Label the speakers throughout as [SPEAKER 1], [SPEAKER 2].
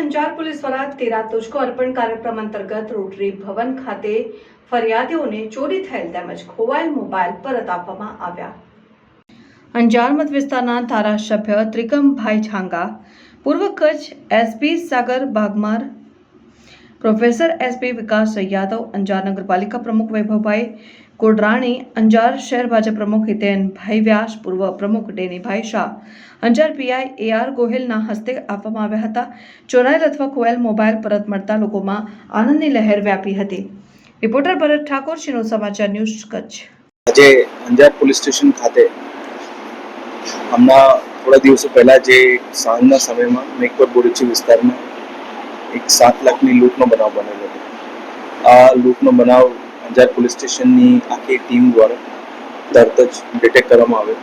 [SPEAKER 1] Anjar police દ્વારા તેરા તુજકો અર્પણ કાર્યક્રમ અંતર્ગત રોટરી ભવન ખાતે ફરિયાદીઓને ચોરી થયેલ તેમજ ખોવાયેલ મોબાઈલ પરત આપવામાં આવ્યા. અંજાર મત વિસ્તારના ધારાસભ્ય ત્રિકમભાઈ છાંગા પૂર્વ Kutch SP Sagar Bagmar, professor SP Vikas Yadav, Anjar નગરપાલિકા પ્રમુખ વૈભવભાઈ કોડરાણી અંજાર શહેર ભાજપ પ્રમુખ હિતેનભાઈ વ્યાસ, પૂર્વ પ્રમુખ Denibhai Shah, Anjar PI A R ગોહિલના હસ્તે આપવામાં આવ્યા હતા. ચોરાયેલ અથવા ખોવાયેલ મોબાઈલ પરત મળતા લોકોમાં આનંદની લહેર વ્યાપી હતી. રિપોર્ટર ભરત ઠાકોર શિનો સમાચાર ન્યૂઝ કચ્છ.
[SPEAKER 2] આજે અંજાર પોલીસ સ્ટેશન ખાતે હમણાં થોડા દિવસો પહેલાં જે સાંજના સમયમાં મેકપર બોરીચી વિસ્તારમાં એક સાત લાખની લૂંટનો બનાવ બનેલો હતો. આ લૂંટનો બનાવ અંજાર પોલીસ સ્ટેશનની આખી ટીમ દ્વારા તરત જ ડિટેક્ટ કરવામાં આવ્યો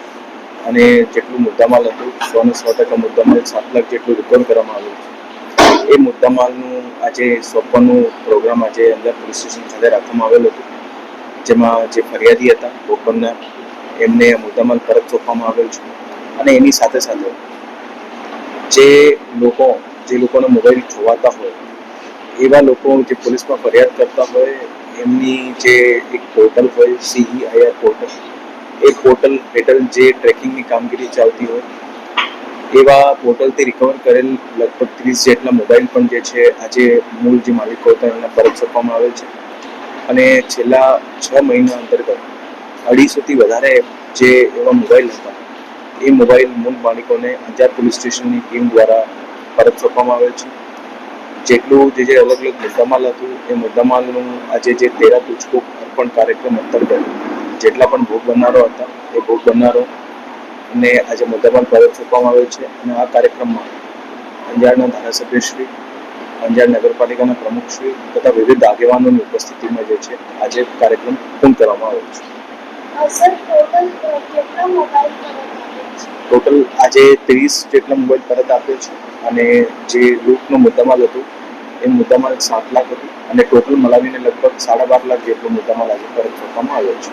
[SPEAKER 2] અને જેટલું મુદ્દામાલ હતું સોને સો ટકા મુદ્દામાલ, સાત લાખ જેટલું રિકવર કરવામાં આવ્યું એ મુદ્દામાલનું આજે સોંપવાનું પ્રોગ્રામ આજે અંજાર પોલીસ સ્ટેશન ખાતે રાખવામાં આવેલો હતો. જેમાં જે ફરિયાદી હતા ભોગબનના એમને મુદ્દામાલ પરત સોંપવામાં આવેલ છે. અને એની સાથે સાથે જે લોકો, જે લોકોનો મોબાઈલ ખોવાતા હોય, એવા લોકો જે પોલીસમાં ફરિયાદ કરતા હોય, એમની જે એક પોર્ટલ હોય સીઈઆઈઆર પોર્ટલ, એ પોર્ટલ હેઠળ જે ટ્રેકિંગની કામગીરી ચાલતી હોય, એવા પોર્ટલથી રિકવર કરેલ લગભગ ત્રીસ જેટલા મોબાઈલ પણ જે છે, આજે મૂળ જે માલિકો હતા એમને પરત સોંપવામાં આવેલ છે. અને છેલ્લા છ મહિના અંતર્ગત અઢીસોથી વધારે જે એવા મોબાઈલ હતા એ મોબાઈલ મૂળ માલિકોને અંજાર પોલીસ સ્ટેશનની ટીમ દ્વારા પરત સોંપવામાં આવે છે. જેટલું જે જે અલગ અલગ મુદ્દામાલ હતું, એ મુદ્દામાલનું આજે જે તેરા તુચકો અર્પણ કાર્યક્રમ અંતર્ગત જેટલા પણ ભોગ બનનારો હતા, એ ભોગ બનનારો ને આજે મુદ્દામાલ પરત સોંપવામાં આવ્યો છે. અને આ કાર્યક્રમમાં અંજારના ધારાસભ્યશ્રી અંજાર નગરપાલિકાના પ્રમુખશ્રી તથા વિવિધ આગેવાનોની ઉપસ્થિતિમાં જે છે, આજે કાર્યક્રમ પૂર્ણ કરવામાં આવ્યો છે.
[SPEAKER 3] સર ટોટલ કેટલા મોબાઈલ
[SPEAKER 2] ટોટલ આજે ત્રીસ જેટલા મોબાઈલ પરત આપ્યો છે અને જે લૂંટનો મુદ્દામાલ હતું, એ મુદ્દામાલ સાત લાખ હતું અને ટોટલ મળાવીને લગભગ સાડા બાર લાખ જેટલો મુદ્દામાલ આજે પરત સોંપવામાં આવ્યો છે.